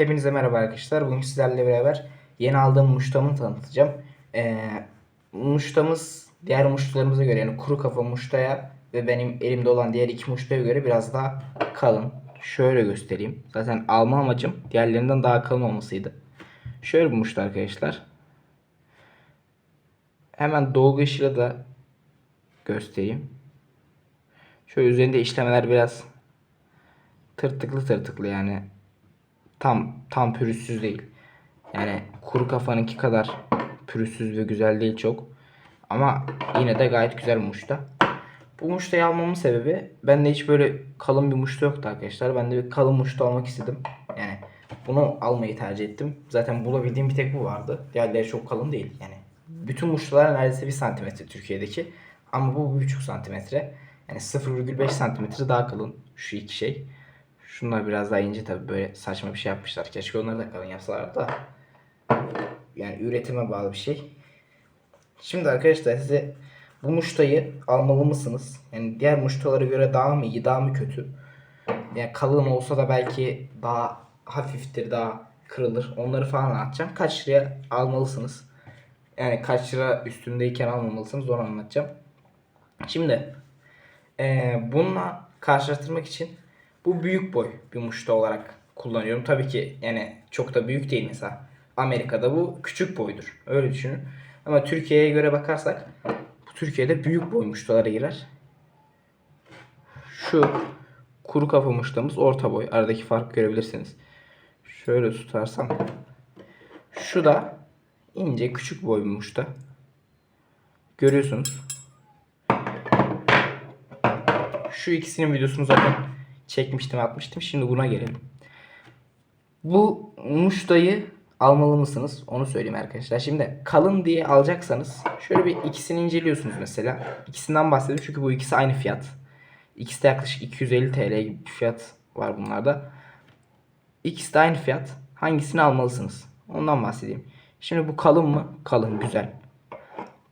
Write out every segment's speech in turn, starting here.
Hepinize merhaba arkadaşlar. Bugün sizlerle beraber yeni aldığım muştamı tanıtacağım. Ee, muştamız diğer muştalarımıza göre yani kuru kafa muştaya ve benim elimde olan diğer iki muştaya göre biraz daha kalın. Şöyle göstereyim. Zaten alma amacım diğerlerinden daha kalın olmasıydı. Şöyle bir muşta arkadaşlar. Hemen dolgu ışığıyla da göstereyim. Şöyle üzerinde işlemeler biraz tırtıklı tırtıklı yani tam tam pürüzsüz değil. Yani kuru kafanınki kadar pürüzsüz ve güzel değil çok. Ama yine de gayet güzel muşta. Bu muştayı almamın sebebi bende hiç böyle kalın bir muşta yoktu arkadaşlar. Ben de bir kalın muşta almak istedim. Yani bunu almayı tercih ettim. Zaten bulabildiğim bir tek bu vardı. Diğerleri çok kalın değil. Yani bütün muştalar neredeyse 1 santimetre Türkiye'deki. Ama bu 1,5 santimetre. Yani 0,5 santimetre daha kalın şu iki şey. Şunlar biraz daha ince tabii böyle saçma bir şey yapmışlar. Keşke onları da kalın yapsalardı da. Yani üretime bağlı bir şey. Şimdi arkadaşlar size bu muştayı almalı mısınız? Yani diğer muştalara göre daha mı iyi, daha mı kötü? Yani kalın olsa da belki daha hafiftir, daha kırılır. Onları falan anlatacağım. Kaç liraya almalısınız? Yani kaç lira üstündeyken almamalısınız onu anlatacağım. Şimdi eee, bununla karşılaştırmak için bu büyük boy bir muşta olarak kullanıyorum. Tabii ki yani çok da büyük değil mesela. Amerika'da bu küçük boydur. Öyle düşünün. Ama Türkiye'ye göre bakarsak bu Türkiye'de büyük boy muştalara girer. Şu kuru kafa muştamız orta boy. Aradaki farkı görebilirsiniz. Şöyle tutarsam. Şu da ince küçük boy muşta. Görüyorsunuz. Şu ikisinin videosunu zaten çekmiştim atmıştım. Şimdi buna gelelim. Bu muştayı almalı mısınız? Onu söyleyeyim arkadaşlar. Şimdi kalın diye alacaksanız şöyle bir ikisini inceliyorsunuz mesela. İkisinden bahsedeyim çünkü bu ikisi aynı fiyat. İkisi de yaklaşık 250 TL gibi bir fiyat var bunlarda. İkisi de aynı fiyat. Hangisini almalısınız? Ondan bahsedeyim. Şimdi bu kalın mı? Kalın, güzel.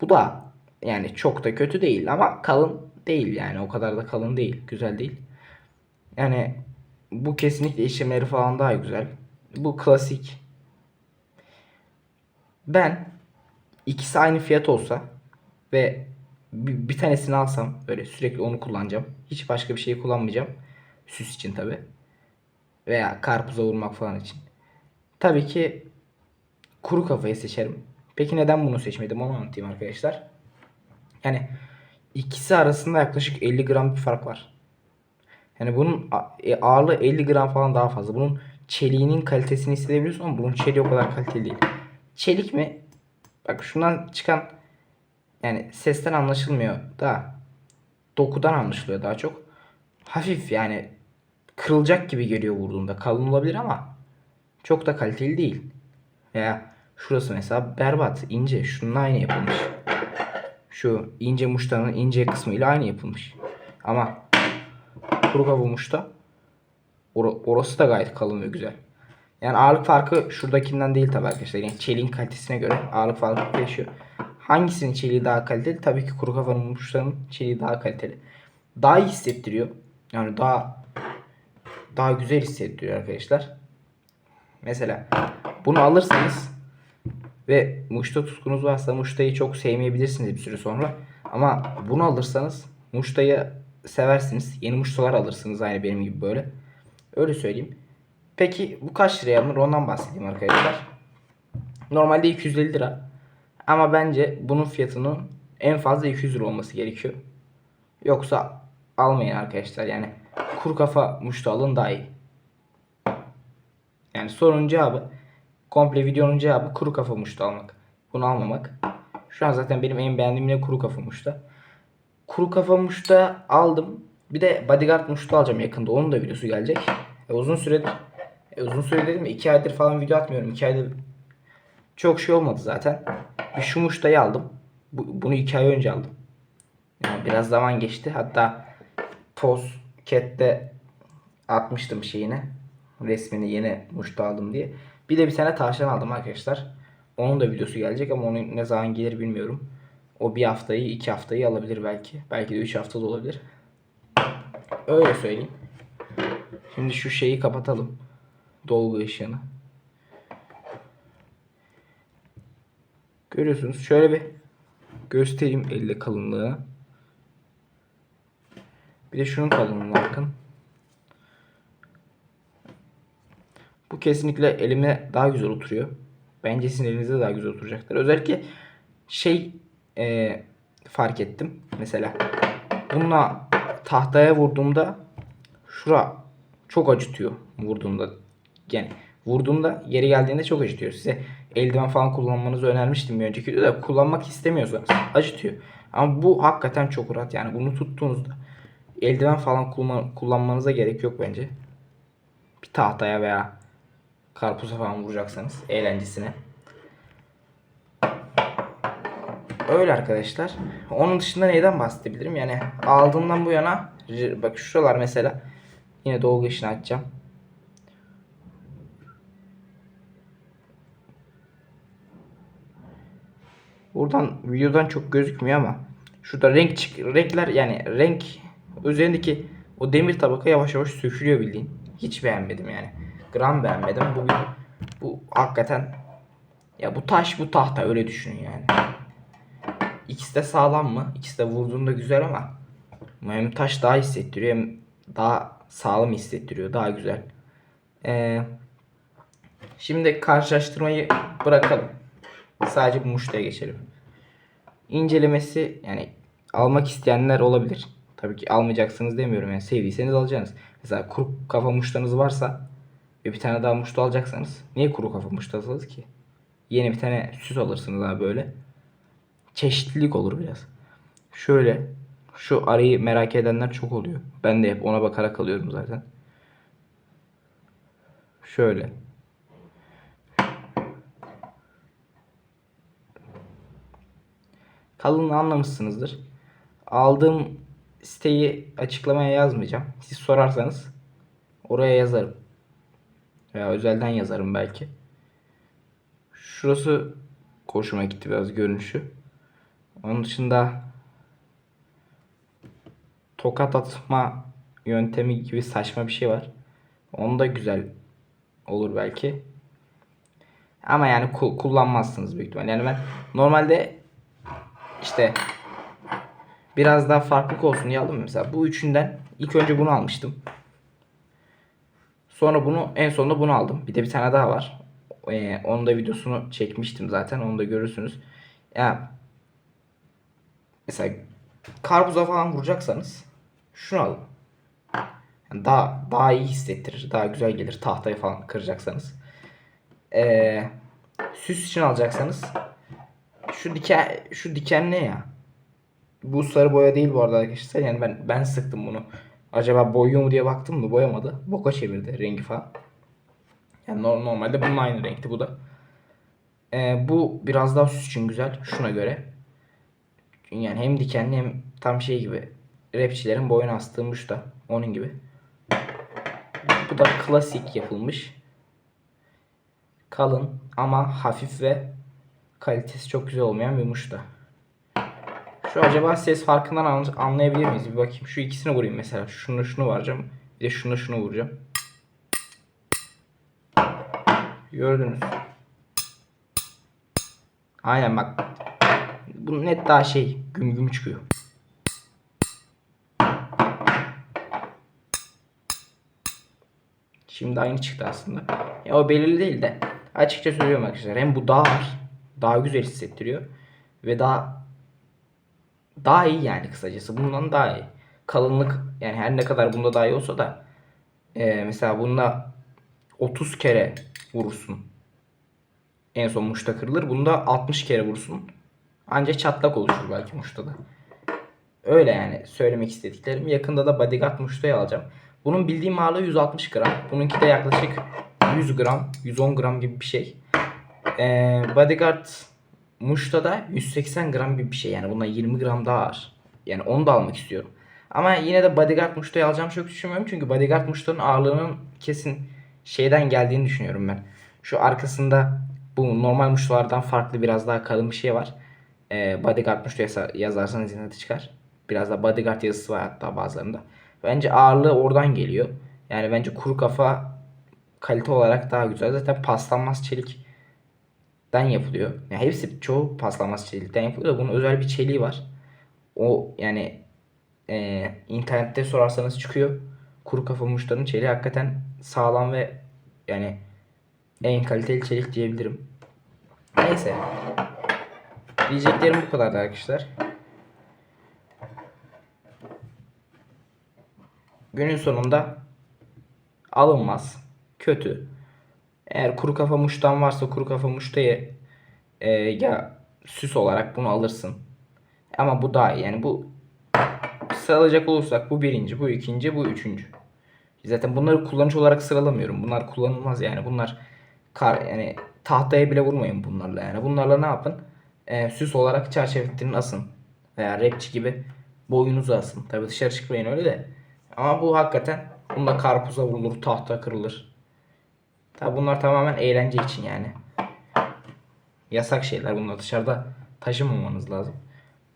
Bu da yani çok da kötü değil ama kalın değil yani o kadar da kalın değil, güzel değil. Yani bu kesinlikle işlemleri falan daha güzel. Bu klasik. Ben ikisi aynı fiyat olsa ve bir, bir tanesini alsam böyle sürekli onu kullanacağım. Hiç başka bir şey kullanmayacağım. Süs için tabi. Veya karpuza vurmak falan için. Tabii ki kuru kafayı seçerim. Peki neden bunu seçmedim onu anlatayım arkadaşlar. Yani ikisi arasında yaklaşık 50 gram bir fark var. Yani bunun e, ağırlığı 50 gram falan daha fazla. Bunun çeliğinin kalitesini hissedebiliyorsun ama bunun çeliği o kadar kaliteli değil. Çelik mi? Bak şundan çıkan yani sesten anlaşılmıyor da dokudan anlaşılıyor daha çok. Hafif yani kırılacak gibi geliyor vurduğunda. Kalın olabilir ama çok da kaliteli değil. Veya şurası mesela berbat, ince. Şununla aynı yapılmış. Şu ince muştanın ince kısmıyla aynı yapılmış. Ama kuru kabuğu muşta or- orası da gayet kalın ve güzel. Yani ağırlık farkı şuradakinden değil tabii arkadaşlar. Yani çeliğin kalitesine göre ağırlık farkı değişiyor. Hangisinin çeliği daha kaliteli? Tabii ki kuru kafanın muştanın çeliği daha kaliteli. Daha iyi hissettiriyor. Yani daha daha güzel hissettiriyor arkadaşlar. Mesela bunu alırsanız ve muşta tutkunuz varsa muştayı çok sevmeyebilirsiniz bir süre sonra. Ama bunu alırsanız muştayı seversiniz. Yeni muştalar alırsınız aynı benim gibi böyle. Öyle söyleyeyim. Peki bu kaç liraya alınır ondan bahsedeyim arkadaşlar. Normalde 250 lira. Ama bence bunun fiyatının en fazla 200 lira olması gerekiyor. Yoksa almayın arkadaşlar. Yani kuru kafa muşta alın daha iyi. Yani sorunun cevabı komple videonun cevabı kuru kafa muşta almak. Bunu almamak. Şu an zaten benim en beğendiğim ne kuru kafa muşta. Kuru kafa muşta aldım. Bir de bodyguard muşta alacağım yakında. Onun da videosu gelecek. E, uzun süredir e, uzun süre dedim mi? 2 aydır falan video atmıyorum. 2 aydır çok şey olmadı zaten. Bir şu muştayı aldım. Bu, bunu 2 ay önce aldım. Yani biraz zaman geçti. Hatta Poz Cat'te atmıştım şeyine. Resmini yeni muşta aldım diye. Bir de bir tane tavşan aldım arkadaşlar. Onun da videosu gelecek ama onun ne zaman gelir bilmiyorum. O bir haftayı, iki haftayı alabilir belki. Belki de üç hafta da olabilir. Öyle söyleyeyim. Şimdi şu şeyi kapatalım. Dolgu ışığını. Görüyorsunuz. Şöyle bir göstereyim elle kalınlığı. Bir de şunun kalınlığına bakın. Bu kesinlikle elime daha güzel oturuyor. Bence sizin elinize daha güzel oturacaktır. Özellikle şey e, fark ettim. Mesela bununla tahtaya vurduğumda şura çok acıtıyor vurduğumda. Yani vurduğumda yeri geldiğinde çok acıtıyor. Size eldiven falan kullanmanızı önermiştim bir önceki videoda. Kullanmak istemiyorsanız acıtıyor. Ama bu hakikaten çok rahat. Yani bunu tuttuğunuzda eldiven falan kullan- kullanmanıza gerek yok bence. Bir tahtaya veya karpuza falan vuracaksanız eğlencesine. Öyle arkadaşlar. Onun dışında neyden bahsedebilirim? Yani aldığımdan bu yana bak şuralar mesela yine dolgu işini açacağım. Buradan videodan çok gözükmüyor ama şurada renk çık renkler yani renk üzerindeki o demir tabaka yavaş yavaş sökülüyor bildiğin. Hiç beğenmedim yani. Gram beğenmedim. Bu bu hakikaten ya bu taş bu tahta öyle düşünün yani. İkisi de sağlam mı? İkisi de vurduğunda güzel ama hem taş daha hissettiriyor hem daha sağlam hissettiriyor. Daha güzel. Ee, şimdi karşılaştırmayı bırakalım. Sadece bu muştaya geçelim. İncelemesi yani almak isteyenler olabilir. Tabii ki almayacaksınız demiyorum yani sevdiyseniz alacaksınız. Mesela kuru kafa muştanız varsa ve bir tane daha muştu alacaksanız niye kuru kafa muştu alırız ki? Yeni bir tane süs alırsınız abi böyle. Çeşitlilik olur biraz. Şöyle şu arayı merak edenler çok oluyor. Ben de hep ona bakarak alıyorum zaten. Şöyle. Kalınlığı anlamışsınızdır. Aldığım siteyi açıklamaya yazmayacağım. Siz sorarsanız oraya yazarım. Veya özelden yazarım belki. Şurası hoşuma gitti biraz görünüşü. Onun dışında tokat atma yöntemi gibi saçma bir şey var. Onu da güzel olur belki. Ama yani ku- kullanmazsınız büyük ihtimalle. Yani ben normalde işte biraz daha farklılık olsun diye aldım mesela. Bu üçünden ilk önce bunu almıştım. Sonra bunu en sonunda bunu aldım. Bir de bir tane daha var. Ee, onun da videosunu çekmiştim zaten. Onu da görürsünüz. Ya mesela karpuza falan vuracaksanız şunu alın. Yani daha daha iyi hissettirir. Daha güzel gelir tahtayı falan kıracaksanız. Ee, süs için alacaksanız şu diken şu diken ne ya? Bu sarı boya değil bu arada arkadaşlar. Yani ben ben sıktım bunu. Acaba boyuyor mu diye baktım mı boyamadı. Boka çevirdi rengi falan. Yani no- normalde bunun aynı renkti bu da. Ee, bu biraz daha süs için güzel şuna göre. Yani hem dikenli hem tam şey gibi. Rapçilerin boyuna astığımmış da onun gibi. Bu da klasik yapılmış. Kalın ama hafif ve kalitesi çok güzel olmayan bir muşta. Şu acaba ses farkından an- anlayabilir miyiz? Bir bakayım. Şu ikisini vurayım mesela. Şunu şunu vuracağım. Bir de şunu şunu vuracağım. Gördünüz. Aynen bak. Bu net daha şey güm güm çıkıyor. Şimdi aynı çıktı aslında. Ya o belirli değil de açıkça söylüyorum arkadaşlar. Hem bu daha ağır, daha güzel hissettiriyor ve daha daha iyi yani kısacası. Bundan daha iyi. Kalınlık yani her ne kadar bunda daha iyi olsa da e, mesela bunda 30 kere vurursun. En son muşta kırılır. Bunda 60 kere vursun. Ancak çatlak oluşur belki muştada. Öyle yani söylemek istediklerim. Yakında da bodyguard muştayı alacağım. Bunun bildiğim ağırlığı 160 gram. Bununki de yaklaşık 100 gram, 110 gram gibi bir şey. Ee, bodyguard muşta da 180 gram gibi bir şey. Yani buna 20 gram daha ağır. Yani onu da almak istiyorum. Ama yine de bodyguard muştayı alacağım çok düşünmüyorum. Çünkü bodyguard muştanın ağırlığının kesin şeyden geldiğini düşünüyorum ben. Şu arkasında bu normal muştulardan farklı biraz daha kalın bir şey var. Ee, bodyguard muştu yasa- yazarsanız yine de çıkar. Biraz da bodyguard yazısı var hatta bazılarında. Bence ağırlığı oradan geliyor. Yani bence kuru kafa kalite olarak daha güzel. Zaten paslanmaz çelik yapılıyor. Yani hepsi çoğu paslanmaz çelikten yapılıyor bunun özel bir çeliği var. O yani e, internette sorarsanız çıkıyor. Kuru kafa muşların çeliği hakikaten sağlam ve yani en kaliteli çelik diyebilirim. Neyse. Diyeceklerim bu kadardı arkadaşlar. Günün sonunda alınmaz. Kötü. Eğer kuru kafa muştan varsa kuru kafa muştayı e, ya süs olarak bunu alırsın. Ama bu daha iyi. Yani bu sıralayacak olursak bu birinci, bu ikinci, bu üçüncü. Zaten bunları kullanıcı olarak sıralamıyorum. Bunlar kullanılmaz yani. Bunlar kar yani tahtaya bile vurmayın bunlarla yani. Bunlarla ne yapın? Ee, süs olarak çerçevelettirin asın. Veya rapçi gibi boyunuzu asın. Tabi dışarı çıkmayın öyle de. Ama bu hakikaten bunda karpuza vurulur, tahta kırılır. Tabi bunlar tamamen eğlence için yani. Yasak şeyler bunlar. Dışarıda taşımamanız lazım.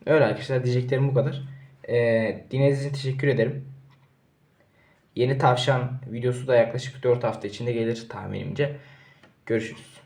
Öyle arkadaşlar diyeceklerim bu kadar. Ee, dinlediğiniz için teşekkür ederim. Yeni tavşan videosu da yaklaşık 4 hafta içinde gelir tahminimce. Görüşürüz.